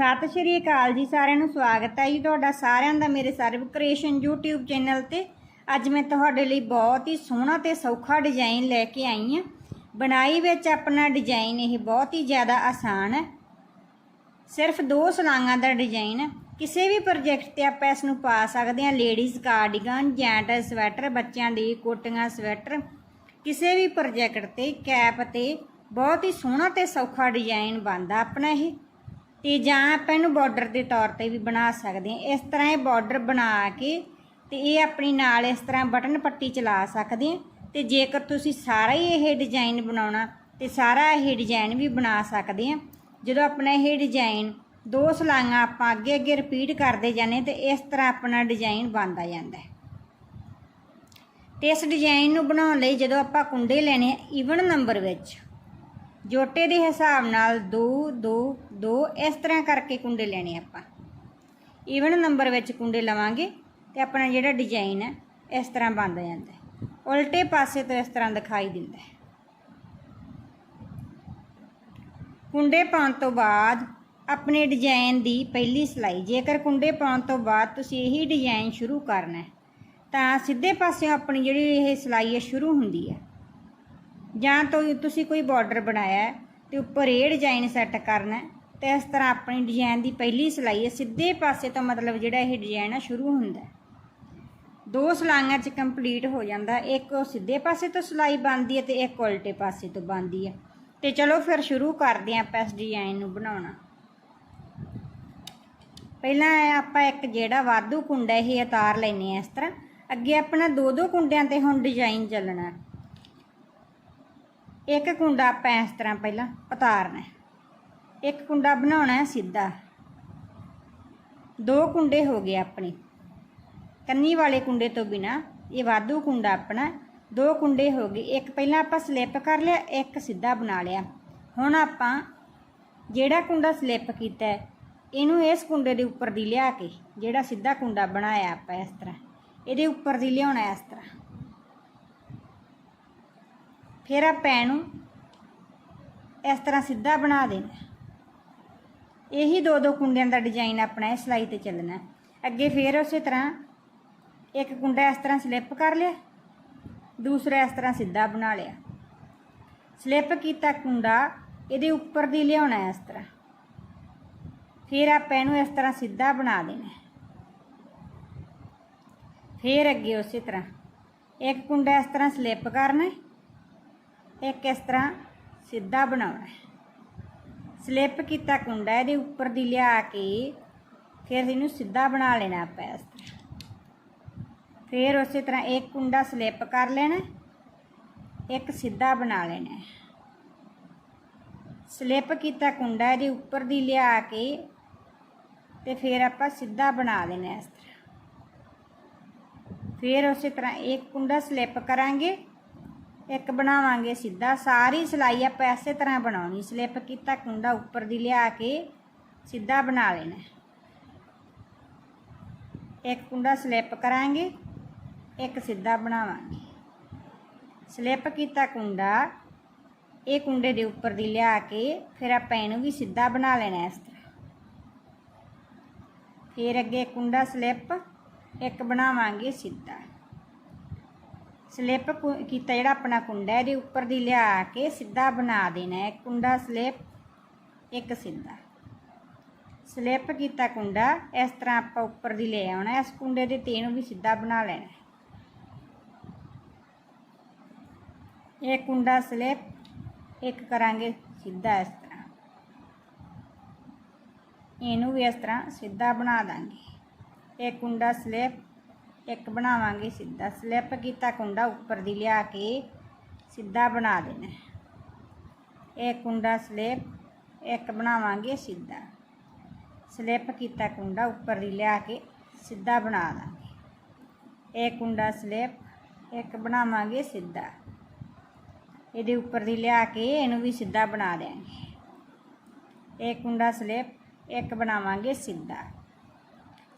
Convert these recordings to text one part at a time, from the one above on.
ਸਤਿ ਸ਼੍ਰੀ ਅਕਾਲ ਜੀ, ਸਾਰਿਆਂ ਨੂੰ ਸਵਾਗਤ ਹੈ ਜੀ ਤੁਹਾਡਾ, ਸਾਰਿਆਂ ਦਾ ਮੇਰੇ ਸਰਵ ਕ੍ਰੀਏਸ਼ਨ YouTube ਚੈਨਲ ਤੇ। ਅੱਜ ਮੈਂ ਤੁਹਾਡੇ ਲਈ ਬਹੁਤ ਹੀ ਸੋਹਣਾ ਤੇ ਸੌਖਾ ਡਿਜ਼ਾਈਨ ਲੈ ਕੇ ਆਈ ਹਾਂ। ਬਣਾਈ ਵਿੱਚ ਆਪਣਾ ਡਿਜ਼ਾਈਨ ਇਹ ਬਹੁਤ ਹੀ ਜ਼ਿਆਦਾ ਆਸਾਨ ਹੈ। ਸਿਰਫ ਦੋ ਸਲਾਂਗਾਂ ਦਾ ਡਿਜ਼ਾਈਨ ਹੈ। ਕਿਸੇ ਵੀ ਪ੍ਰੋਜੈਕਟ ਤੇ ਆਪਾਂ ਇਸ ਨੂੰ ਪਾ ਸਕਦੇ ਹਾਂ। ਲੇਡੀਜ਼ ਕਾਰਡੀਗਨ ਜੈਂਟ ਸਵੈਟਰ, ਬੱਚਿਆਂ ਦੀ ਕੋਟੀਆਂ ਸਵੈਟਰ। ਕਿਸੇ ਵੀ ਪ੍ਰੋਜੈਕਟ ਤੇ, ਕੈਪ ਤੇ ਬਹੁਤ ਹੀ ਸੋਹਣਾ ਤੇ ਸੌਖਾ ਡਿਜ਼ਾਈਨ ਬਣਦਾ ਆਪਣਾ ਇਹ। ਤੇ ਜਾਂ ਆਪਾਂ ਇਹਨੂੰ ਬਾਰਡਰ ਦੇ ਤੌਰ ਤੇ ਵੀ ਬਣਾ ਸਕਦੇ ਹਾਂ। ਇਸ ਤਰ੍ਹਾਂ ਇਹ ਬਾਰਡਰ ਬਣਾ ਕੇ ਤੇ ਇਹ ਆਪਣੀ ਨਾਲ ਇਸ ਤਰ੍ਹਾਂ ਬਟਨ ਪੱਟੀ ਚਲਾ ਸਕਦੇ ਹਾਂ। ਤੇ ਜੇਕਰ ਤੁਸੀਂ ਸਾਰਾ ਹੀ ਇਹ ਡਿਜ਼ਾਈਨ ਬਣਾਉਣਾ ਤੇ ਸਾਰਾ ਇਹ ਡਿਜ਼ਾਈਨ ਵੀ ਬਣਾ ਸਕਦੇ ਹਾਂ। ਜਦੋਂ ਆਪਣਾ ਇਹ ਡਿਜ਼ਾਈਨ ਦੋ ਸਲਾਈਆਂ ਆਪਾਂ ਅੱਗੇ ਅੱਗੇ ਰਿਪੀਟ ਕਰਦੇ ਜਾਂਦੇ ਤੇ ਇਸ ਤਰ੍ਹਾਂ ਆਪਣਾ ਡਿਜ਼ਾਈਨ ਬਣਦਾ ਜਾਂਦਾ ਹੈ। ਤੇ ਇਸ ਡਿਜ਼ਾਈਨ ਨੂੰ ਬਣਾਉਣ ਲਈ ਜਦੋਂ ਆਪਾਂ ਕੁੰਡੇ ਲੈਣੇ ਈਵਨ ਨੰਬਰ ਵਿੱਚ ਜੋਟੇ ਦੇ ਹਿਸਾਬ ਨਾਲ 2 2 2 ਇਸ ਤਰ੍ਹਾਂ ਕਰਕੇ ਕੁੰਡੇ ਲੈਣੇ ਆਪਾਂ। ਈਵਨ ਨੰਬਰ ਵਿੱਚ ਕੁੰਡੇ ਲਵਾਂਗੇ ਤੇ ਆਪਣਾ ਜਿਹੜਾ ਡਿਜ਼ਾਈਨ ਹੈ ਇਸ ਤਰ੍ਹਾਂ ਬਣ ਜਾਂਦਾ। ਹੈ ਉਲਟੇ ਪਾਸੇ ਤੋਂ ਇਸ ਤਰ੍ਹਾਂ ਦਿਖਾਈ ਦਿੰਦਾ ਹੈ। ਕੁੰਡੇ ਪਾਉਣ ਤੋਂ ਬਾਅਦ ਆਪਣੇ ਡਿਜ਼ਾਈਨ ਦੀ ਪਹਿਲੀ ਸਲਾਈ ਜੇਕਰ ਕੁੰਡੇ ਪਾਉਣ ਤੋਂ ਬਾਅਦ ਤੁਸੀਂ ਇਹੀ ਡਿਜ਼ਾਈਨ ਸ਼ੁਰੂ ਕਰਨਾ ਹੈ, ਤਾਂ ਸਿੱਧੇ ਪਾਸਿਓਂ ਆਪਣੀ ਜਿਹੜੀ ਇਹ ਸਲਾਈ ਹੈ ਸ਼ੁਰੂ ਹੁੰਦੀ ਹੈ ਜਾਂ ਤੋਂ ਤੁਸੀਂ ਕੋਈ ਬਾਰਡਰ ਬਣਾਇਆ ਹੈ ਤੇ ਉੱਪਰ ਇਹ ਡਿਜ਼ਾਈਨ ਸੈੱਟ ਕਰਨਾ ਹੈ ਤੇ ਇਸ ਤਰ੍ਹਾਂ ਆਪਣੀ ਡਿਜ਼ਾਈਨ ਦੀ ਪਹਿਲੀ ਸਲਾਈ ਹੈ, ਸਿੱਧੇ ਪਾਸੇ ਤੋਂ ਮਤਲਬ ਜਿਹੜਾ ਇਹ ਡਿਜ਼ਾਈਨ ਆ, ਸ਼ੁਰੂ ਹੁੰਦਾ ਦੋ ਸਲਾਈਆਂ 'ਚ ਕੰਪਲੀਟ ਹੋ ਜਾਂਦਾ ਇੱਕ ਉਹ ਸਿੱਧੇ ਪਾਸੇ ਤੋਂ ਸਲਾਈ ਬਣਦੀ ਹੈ ਤੇ ਇੱਕ ਉਲਟੇ ਪਾਸੇ ਤੋਂ ਬਣਦੀ ਹੈ। ਤੇ ਚਲੋ ਫਿਰ ਸ਼ੁਰੂ ਕਰਦੇ ਹਾਂ ਆਪਾਂ ਇਸ ਡਿਜ਼ਾਈਨ ਨੂੰ ਬਣਾਉਣਾ। ਪਹਿਲਾਂ ਆਪਾਂ ਇੱਕ ਜਿਹੜਾ ਵਾਧੂ ਕੁੰਡਾ ਇਹ ਉਤਾਰ ਲੈਨੇ ਆ ਇਸ ਤਰ੍ਹਾਂ। ਅੱਗੇ ਆਪਣਾ ਦੋ ਦੋ ਕੁੰਡਿਆਂ ਤੇ ਹੁਣ ਡਿਜ਼ਾਈਨ ਚੱਲਣਾ ਇੱਕ ਕੁੰਡਾ ਆਪਾਂ ਇਸ ਤਰ੍ਹਾਂ ਪਹਿਲਾਂ ਉਤਾਰਨਾ ਇੱਕ ਕੁੰਡਾ ਬਣਾਉਣਾ ਹੈ ਸਿੱਧਾ। ਦੋ ਕੁੰਡੇ ਹੋ ਗਏ ਆਪਣੇ। ਕੰਨੀ ਵਾਲੇ ਕੁੰਡੇ ਤੋਂ ਬਿਨਾ ਇਹ ਵਾਧੂ ਕੁੰਡਾ ਆਪਣਾ ਦੋ ਕੁੰਡੇ ਹੋ ਗਏ। ਇੱਕ ਪਹਿਲਾਂ ਆਪਾਂ ਸਲਿੱਪ ਕਰ ਲਿਆ, ਇੱਕ ਸਿੱਧਾ ਬਣਾ ਲਿਆ। ਹੁਣ ਆਪਾਂ ਜਿਹੜਾ ਕੁੰਡਾ ਸਲਿੱਪ ਕੀਤਾ ਇਹਨੂੰ ਇਸ ਕੁੰਡੇ ਦੇ ਉੱਪਰ ਦੀ ਲਿਆ ਕੇ ਜਿਹੜਾ ਸਿੱਧਾ ਕੁੰਡਾ ਬਣਾਇਆ ਆਪਾਂ ਇਸ ਤਰ੍ਹਾਂ। ਇਹਦੇ ਉੱਪਰ ਦੀ ਲਿਆਉਣਾ ਇਸ ਤਰ੍ਹਾਂ। ਫਿਰ ਆਪਾਂ ਇਹਨੂੰ ਇਸ ਤਰ੍ਹਾਂ ਸਿੱਧਾ ਬਣਾ ਦੇਣਾ। ਇਹੀ ਦੋ ਦੋ ਕੁੰਡਿਆਂ ਦਾ ਡਿਜ਼ਾਈਨ ਆਪਣਾ ਇਸ ਸਲਾਈ ਤੇ ਚੱਲਣਾ। ਅੱਗੇ ਫਿਰ ਉਸੇ ਤਰ੍ਹਾਂ ਇੱਕ ਕੁੰਡਾ ਇਸ ਤਰ੍ਹਾਂ ਸਲਿੱਪ ਕਰ ਲਿਆ, ਦੂਸਰਾ ਇਸ ਤਰ੍ਹਾਂ ਸਿੱਧਾ ਬਣਾ ਲਿਆ। ਸਲਿੱਪ ਕੀਤਾ ਕੁੰਡਾ, ਇਹਦੇ ਉੱਪਰ ਦੀ ਲਿਆਉਣਾ ਇਸ ਤਰ੍ਹਾਂ। ਫਿਰ ਆਪਾਂ ਇਹਨੂੰ ਇਸ ਤਰ੍ਹਾਂ ਸਿੱਧਾ ਬਣਾ ਦੇਣਾ। ਫਿਰ ਅੱਗੇ ਉਸੇ ਤਰ੍ਹਾਂ ਇੱਕ ਕੁੰਡਾ ਇਸ ਤਰ੍ਹਾਂ ਸਲਿੱਪ ਕਰਨਾ। ਇੱਕ ਇਸ ਤਰ੍ਹਾਂ? ਸਿੱਧਾ ਬਣਾਉਣਾ ਸਲਿੱਪ ਕੀਤਾ ਕੁੰਡਾ, ਇਹਦੇ ਉੱਪਰ ਦੀ ਲਿਆ ਕੇ ਫਿਰ ਇਹਨੂੰ ਸਿੱਧਾ ਬਣਾ ਲੈਣਾ ਆਪਾਂ ਇਸ ਤਰ੍ਹਾਂ। ਫਿਰ ਉਸੇ ਤਰ੍ਹਾਂ ਇੱਕ ਕੁੰਡਾ ਸਲਿੱਪ ਕਰ ਲੈਣਾ ਇੱਕ ਸਿੱਧਾ ਬਣਾ ਲੈਣਾ ਸਲਿੱਪ ਕੀਤਾ ਕੁੰਡਾ, ਇਹਦੇ ਉੱਪਰ ਦੀ ਲਿਆ ਕੇ ਤੇ ਫਿਰ ਆਪਾਂ ਸਿੱਧਾ ਬਣਾ ਦੇਣਾ ਇਸ ਤਰ੍ਹਾਂ। ਫਿਰ ਉਸੇ ਤਰ੍ਹਾਂ ਇੱਕ ਕੁੰਡਾ ਸਲਿੱਪ ਕਰਾਂਗੇ। ਇੱਕ ਬਣਾਵਾਂਗੇ ਸਿੱਧਾ। ਸਾਰੀ ਸਿਲਾਈ ਆਪਾਂ ਇਸੇ ਤਰ੍ਹਾਂ ਬਣਾਉਣੀ। ਸਲਿੱਪ ਕੀਤਾ, ਕੁੰਡਾ ਉੱਪਰ ਦੀ ਲਿਆ ਕੇ ਸਿੱਧਾ ਬਣਾ ਲੈਣਾ। ਇੱਕ ਕੁੰਡਾ ਸਲਿੱਪ ਕਰਾਂਗੇ, ਇੱਕ ਸਿੱਧਾ ਬਣਾਵਾਂਗੇ। ਸਲਿੱਪ ਕੀਤਾ ਕੁੰਡਾ, ਇਹ ਕੁੰਡੇ ਦੇ ਉੱਪਰ ਦੀ ਲਿਆ ਕੇ ਫਿਰ ਆਪਾਂ ਇਹਨੂੰ ਵੀ ਸਿੱਧਾ ਬਣਾ ਲੈਣਾ ਇਸ ਤਰ੍ਹਾਂ। ਫਿਰ ਅੱਗੇ ਕੁੰਡਾ ਸਲਿੱਪ, ਇੱਕ ਬਣਾਵਾਂਗੇ ਸਿੱਧਾ। ਸਲਿੱਪ ਕੀਤਾ ਜਿਹੜਾ ਆਪਣਾ ਕੁੰਡਾ ਇਹਦੇ ਉੱਪਰ ਦੀ ਲਿਆ ਕੇ ਸਿੱਧਾ ਬਣਾ ਦੇਣਾ ਹੈ। ਕੁੰਡਾ ਸਲਿੱਪ, ਇੱਕ ਸਿੱਧਾ। ਸਲਿੱਪ ਕੀਤਾ ਕੁੰਡਾ, ਇਸ ਤਰ੍ਹਾਂ ਆਪਾਂ ਉੱਪਰ ਦੀ ਲੈ ਆਉਣਾ ਇਸ ਕੁੰਡੇ ਦੇ ਤੇ ਨੂੰ ਵੀ ਸਿੱਧਾ ਬਣਾ ਲੈਣਾ ਇਹ ਕੁੰਡਾ ਸਲਿੱਪ, ਇੱਕ ਕਰਾਂਗੇ ਸਿੱਧਾ ਇਸ ਤਰ੍ਹਾਂ। ਇਹਨੂੰ ਵੀ ਇਸ ਤਰ੍ਹਾਂ ਸਿੱਧਾ ਬਣਾ ਦਾਂਗੇ। ਇਹ ਕੁੰਡਾ ਸਲਿੱਪ ਇੱਕ ਬਣਾਵਾਂਗੇ ਸਿੱਧਾ, ਸਲਿੱਪ ਕੀਤਾ ਕੁੰਡਾ ਉੱਪਰ ਦੀ ਲਿਆ ਕੇ ਸਿੱਧਾ ਬਣਾ ਦੇਣਾ। ਇਹ ਕੁੰਡਾ ਸਲਿੱਪ, ਇੱਕ ਬਣਾਵਾਂਗੇ ਸਿੱਧਾ। ਸਲਿੱਪ ਕੀਤਾ ਕੁੰਡਾ ਉੱਪਰ ਦੀ ਲਿਆ ਕੇ ਸਿੱਧਾ ਬਣਾ ਦਾਂਗੇ। ਇਹ ਕੁੰਡਾ ਸਲਿੱਪ, ਇੱਕ ਬਣਾਵਾਂਗੇ ਸਿੱਧਾ। ਇਹਦੇ ਉੱਪਰ ਦੀ ਲਿਆ ਕੇ ਇਹਨੂੰ ਵੀ ਸਿੱਧਾ ਬਣਾ ਦੇਾਂਗੇ ਇਹ ਕੁੰਡਾ ਸਲਿੱਪ, ਇੱਕ ਬਣਾਵਾਂਗੇ ਸਿੱਧਾ।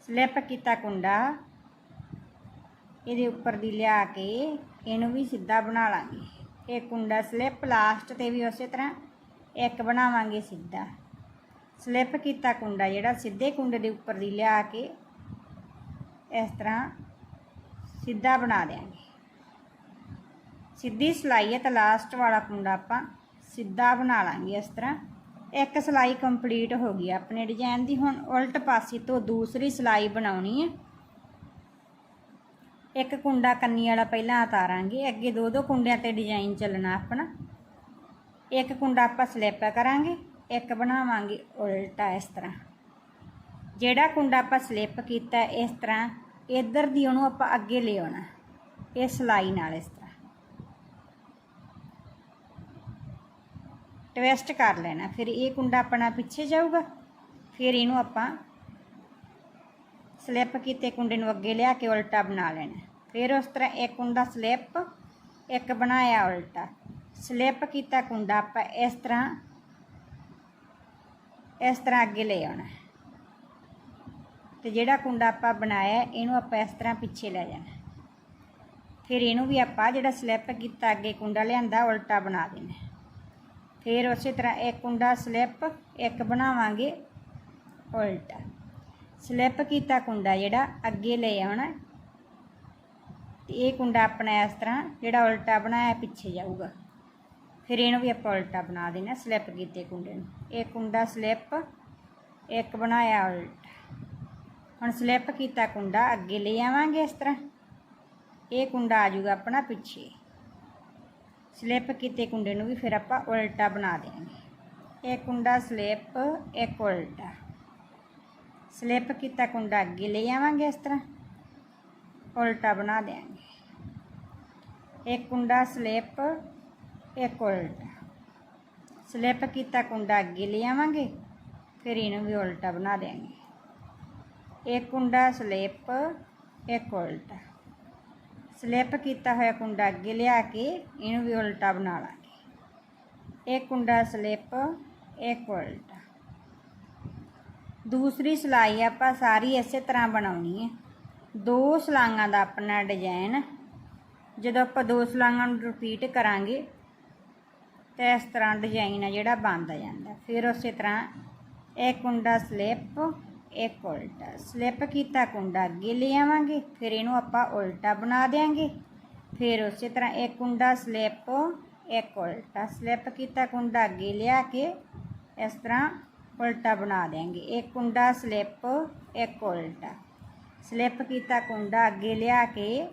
ਸਲਿੱਪ ਕੀਤਾ ਕੁੰਡਾ ਇਹਦੇ ਉੱਪਰ ਦੀ ਲਿਆ ਕੇ ਇਹਨੂੰ ਵੀ ਸਿੱਧਾ ਬਣਾ ਲਾਂਗੇ। ਇਹ ਕੁੰਡਾ ਸਲਿੱਪ ਲਾਸਟ ਤੇ ਵੀ ਉਸੇ ਤਰ੍ਹਾਂ ਇੱਕ ਬਣਾਵਾਂਗੇ ਸਿੱਧਾ। ਸਲਿੱਪ ਕੀਤਾ ਕੁੰਡਾ ਜਿਹੜਾ ਸਿੱਧੇ ਕੁੰਡੇ ਦੇ ਉੱਪਰ ਦੀ ਲਿਆ ਕੇ ਇਸ ਤਰ੍ਹਾਂ ਸਿੱਧਾ ਬਣਾ ਦਿਆਂਗੇ। ਸਿੱਧੀ ਸਲਾਈ ਹੈ ਤਾਂ ਲਾਸਟ ਵਾਲਾ ਕੁੰਡਾ ਆਪਾਂ ਸਿੱਧਾ ਬਣਾ ਲਾਂਗੇ ਇਸ ਤਰ੍ਹਾਂ। ਇੱਕ ਸਲਾਈ ਕੰਪਲੀਟ ਹੋ ਗਈ ਆਪਣੇ ਡਿਜ਼ਾਈਨ ਦੀ। ਹੁਣ ਉਲਟ ਪਾਸੇ ਤੋਂ ਦੂਸਰੀ ਸਲਾਈ ਬਣਾਉਣੀ ਹੈ। ਇੱਕ ਕੁੰਡਾ ਕੰਨੀ ਵਾਲਾ ਪਹਿਲਾਂ ਉਤਾਰਾਂਗੇ, ਅੱਗੇ ਦੋ ਦੋ ਕੁੰਡਿਆਂ ਤੇ ਡਿਜ਼ਾਈਨ ਚੱਲਣਾ ਆਪਣਾ। ਇੱਕ ਕੁੰਡਾ ਆਪਾਂ ਸਲਿੱਪ ਕਰਾਂਗੇ, ਇੱਕ ਬਣਾਵਾਂਗੇ ਉਲਟਾ ਇਸ ਤਰ੍ਹਾਂ। ਜਿਹੜਾ ਕੁੰਡਾ ਆਪਾਂ ਸਲਿੱਪ ਕੀਤਾ ਇਸ ਤਰ੍ਹਾਂ, ਇੱਧਰ ਦੀ ਉਹਨੂੰ ਆਪਾਂ ਅੱਗੇ ਲੈ ਆਉਣਾ ਇਹ ਸਲਾਈ ਨਾਲ ਇਸ ਤਰ੍ਹਾਂ। ਟਵਿਸਟ ਕਰ ਲੈਣਾ, ਫਿਰ ਇਹ ਕੁੰਡਾ ਆਪਣਾ ਪਿੱਛੇ ਜਾਊਗਾ, ਫਿਰ ਇਹਨੂੰ ਆਪਾਂ ਸਲਿੱਪ ਕੀਤੇ ਕੁੰਡੇ ਨੂੰ ਅੱਗੇ ਲਿਆ ਕੇ ਉਲਟਾ ਬਣਾ ਲੈਣਾ। ਫਿਰ ਉਸ ਤਰ੍ਹਾਂ ਇੱਕ ਕੁੰਡਾ ਸਲਿੱਪ, ਇੱਕ ਬਣਾਇਆ ਉਲਟਾ। ਸਲਿੱਪ ਕੀਤਾ ਕੁੰਡਾ ਆਪਾਂ ਇਸ ਤਰ੍ਹਾਂ ਇਸ ਤਰ੍ਹਾਂ ਅੱਗੇ ਲੈ ਆਉਣਾ। ਤੇ ਜਿਹੜਾ ਕੁੰਡਾ ਆਪਾਂ ਬਣਾਇਆ, ਇਹਨੂੰ ਆਪਾਂ ਇਸ ਤਰ੍ਹਾਂ ਪਿੱਛੇ ਲੈ ਜਾਣਾ। ਫਿਰ ਇਹਨੂੰ ਵੀ ਆਪਾਂ ਜਿਹੜਾ ਸਲਿੱਪ ਕੀਤਾ ਅੱਗੇ ਕੁੰਡਾ ਲਿਆਂਦਾ, ਉਲਟਾ ਬਣਾ ਦੇਣਾ। ਫਿਰ ਉਸੇ ਤਰ੍ਹਾਂ ਇੱਕ ਕੁੰਡਾ ਸਲਿੱਪ, ਇੱਕ ਬਣਾਵਾਂਗੇ ਉਲਟਾ। ਸਲਿੱਪ ਕੀਤਾ ਕੁੰਡਾ ਜਿਹੜਾ ਅੱਗੇ ਲੈ ਆਉਣਾ ਤੇ ਇਹ ਕੁੰਡਾ ਆਪਣਾ ਇਸ ਤਰ੍ਹਾਂ ਜਿਹੜਾ ਉਲਟਾ ਬਣਾਇਆ ਪਿੱਛੇ ਜਾਊਗਾ। ਫਿਰ ਇਹਨੂੰ ਵੀ ਆਪਾਂ ਉਲਟਾ ਬਣਾ ਦੇਣਾ, ਸਲਿੱਪ ਕੀਤੇ ਕੁੰਡੇ ਨੂੰ। ਇਹ ਕੁੰਡਾ ਸਲਿੱਪ, ਇੱਕ ਬਣਾਇਆ ਉਲਟਾ। ਹੁਣ ਸਲਿੱਪ ਕੀਤਾ ਕੁੰਡਾ, ਅੱਗੇ ਲੈ ਆਵਾਂਗੇ ਇਸ ਤਰ੍ਹਾਂ। ਇਹ ਕੁੰਡਾ ਆ ਜਾਊਗਾ ਆਪਣਾ ਪਿੱਛੇ। ਸਲਿੱਪ ਕੀਤੇ ਕੁੰਡੇ ਨੂੰ ਵੀ ਫਿਰ ਆਪਾਂ ਉਲਟਾ ਬਣਾ ਦੇਵਾਂਗੇ ਇਹ ਕੁੰਡਾ ਸਲਿੱਪ, ਇੱਕ ਉਲਟਾ। ਸਲਿੱਪ ਕੀਤਾ, ਕੁੰਡਾ ਅੱਗੇ ਲੈ ਆਵਾਂਗੇ ਇਸ ਤਰ੍ਹਾਂ। ਉਲਟਾ ਬਣਾ ਦੇਵਾਂਗੇ ਇੱਕ ਕੁੰਡਾ ਸਲਿੱਪ, ਇੱਕ ਉਲਟਾ। ਸਲਿੱਪ ਕੀਤਾ, ਕੁੰਡਾ ਅੱਗੇ ਲੈ ਆਵਾਂਗੇ, ਫਿਰ ਇਹਨੂੰ ਵੀ ਉਲਟਾ ਬਣਾ ਦੇਵਾਂਗੇ ਇੱਕ ਕੁੰਡਾ ਸਲਿੱਪ, ਇੱਕ ਉਲਟਾ। ਸਲਿੱਪ ਕੀਤਾ ਹੋਇਆ ਕੁੰਡਾ ਅੱਗੇ ਲਿਆ ਕੇ ਇਹਨੂੰ ਵੀ ਉਲਟਾ ਬਣਾ ਲਾਂਗੇ। ਇੱਕ ਕੁੰਡਾ ਸਲਿੱਪ, ਇੱਕ ਉਲਟਾ। ਦੂਸਰੀ ਸਲਾਈ ਆਪਾਂ ਸਾਰੀ ਇਸੇ ਤਰ੍ਹਾਂ ਬਣਾਉਣੀ ਹੈ। ਦੋ ਸਲਾਈਆਂ ਦਾ ਆਪਣਾ ਡਿਜ਼ਾਈਨ ਜਦੋਂ ਆਪਾਂ ਦੋ ਸਲਾਈਆਂ ਨੂੰ ਰਿਪੀਟ ਕਰਾਂਗੇ, ਤਾਂ ਇਸ ਤਰ੍ਹਾਂ ਡਿਜ਼ਾਈਨ ਆ ਜਿਹੜਾ ਬਣਦਾ ਜਾਂਦਾ। ਫਿਰ ਉਸੇ ਤਰ੍ਹਾਂ ਇੱਕ ਕੁੰਡਾ ਸਲਿੱਪ ਇੱਕ ਉਲਟਾ। ਸਲਿੱਪ ਕੀਤਾ, ਕੁੰਡਾ ਅੱਗੇ ਲੈ ਆਵਾਂਗੇ, ਫਿਰ ਇਹਨੂੰ ਆਪਾਂ ਉਲਟਾ ਬਣਾ ਦੇਾਂਗੇ ਫਿਰ ਉਸੇ ਤਰ੍ਹਾਂ ਇੱਕ ਕੁੰਡਾ ਸਲਿੱਪ ਇੱਕ ਉਲਟਾ। ਸਲਿੱਪ ਕੀਤਾ, ਕੁੰਡਾ ਅੱਗੇ ਲਿਆ ਕੇ ਇਸ ਤਰ੍ਹਾਂ ਉਲਟਾ ਬਣਾ ਦੇਾਂਗੇ ਇੱਕ ਕੁੰਡਾ ਸਲਿੱਪ ਇੱਕ ਉਲਟਾ ਸਲਿੱਪ ਕੀਤਾ ਕੁੰਡਾ ਅੱਗੇ ਲਿਆ ਕੇ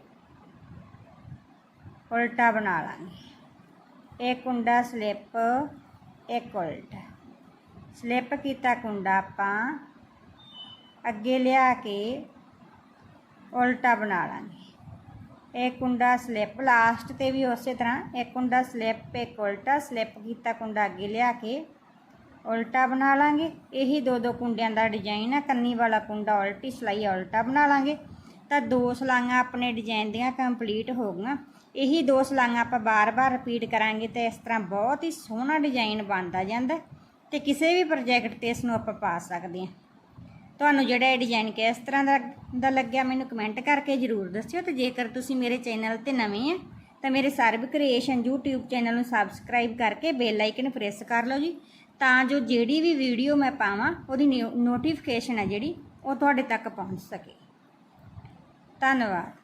ਉਲਟਾ ਬਣਾ ਲਾਂਗੇ ਇੱਕ ਕੁੰਡਾ ਸਲਿੱਪ ਇੱਕ ਉਲਟਾ ਸਲਿੱਪ ਕੀਤਾ ਕੁੰਡਾ ਆਪਾਂ ਅੱਗੇ ਲਿਆ ਕੇ ਉਲਟਾ ਬਣਾ ਲਾਂਗੇ ਇਹ ਕੁੰਡਾ ਸਲਿੱਪ ਲਾਸਟ ਤੇ ਵੀ ਉਸੇ ਤਰ੍ਹਾਂ ਇੱਕ ਕੁੰਡਾ ਸਲਿੱਪ ਇੱਕ ਉਲਟਾ ਸਲਿੱਪ ਕੀਤਾ ਕੁੰਡਾ ਅੱਗੇ ਲਿਆ ਕੇ ਉਲਟਾ ਬਣਾ ਲਾਂਗੇ। ਇਹੀ ਦੋ ਦੋ ਕੁੰਡਿਆਂ ਦਾ ਡਿਜ਼ਾਈਨ ਆ। ਕੰਨੀ ਵਾਲਾ ਕੁੰਡਾ ਉਲਟੀ ਸਲਾਈ ਉਲਟਾ ਬਣਾ ਲਾਂਗੇ। ਤਾਂ ਦੋ ਸਲਾਈਆਂ ਆਪਣੇ ਡਿਜ਼ਾਈਨ ਦੀਆਂ ਕੰਪਲੀਟ ਹੋ ਗਈਆਂ। ਇਹੀ ਦੋ ਸਲਾਈਆਂ ਆਪਾਂ ਬਾਰ-ਬਾਰ ਰਿਪੀਟ ਕਰਾਂਗੇ ਤੇ ਇਸ ਤਰ੍ਹਾਂ ਬਹੁਤ ਹੀ ਸੋਹਣਾ ਡਿਜ਼ਾਈਨ ਬਣਦਾ ਜਾਂਦਾ। ਤੇ ਕਿਸੇ ਵੀ ਪ੍ਰੋਜੈਕਟ ਤੇ ਇਸ ਨੂੰ ਆਪਾਂ ਪਾ ਸਕਦੇ ਹਾਂ। ਤੁਹਾਨੂੰ ਜਿਹੜਾ ਇਹ ਡਿਜ਼ਾਈਨ ਕਿਸ ਤਰ੍ਹਾਂ ਦਾ ਦਾ ਲੱਗਿਆ ਮੈਨੂੰ ਕਮੈਂਟ ਕਰਕੇ ਜਰੂਰ ਦੱਸਿਓ। ਤੇ ਜੇਕਰ ਤੁਸੀਂ ਮੇਰੇ ਚੈਨਲ ਤੇ ਨਵੇਂ ਆ, ਤਾਂ ਮੇਰੇ ਸਰਬ ਕ੍ਰੀਏਸ਼ਨ YouTube ਚੈਨਲ ਨੂੰ ਸਬਸਕ੍ਰਾਈਬ ਕਰਕੇ ਬੈਲ ਆਈਕਨ ਪ੍ਰੈਸ ਕਰ ਲਓ ਜੀ। ਤਾਂ ਜੋ ਜਿਹੜੀ ਵੀ ਵੀਡੀਓ ਮੈਂ ਪਾਵਾਂ, ਉਹਦੀ ਨੋਟੀਫਿਕੇਸ਼ਨ ਹੈ ਜਿਹੜੀ, ਉਹ ਤੁਹਾਡੇ ਤੱਕ ਪਹੁੰਚ ਸਕੇ। ਧੰਨਵਾਦ।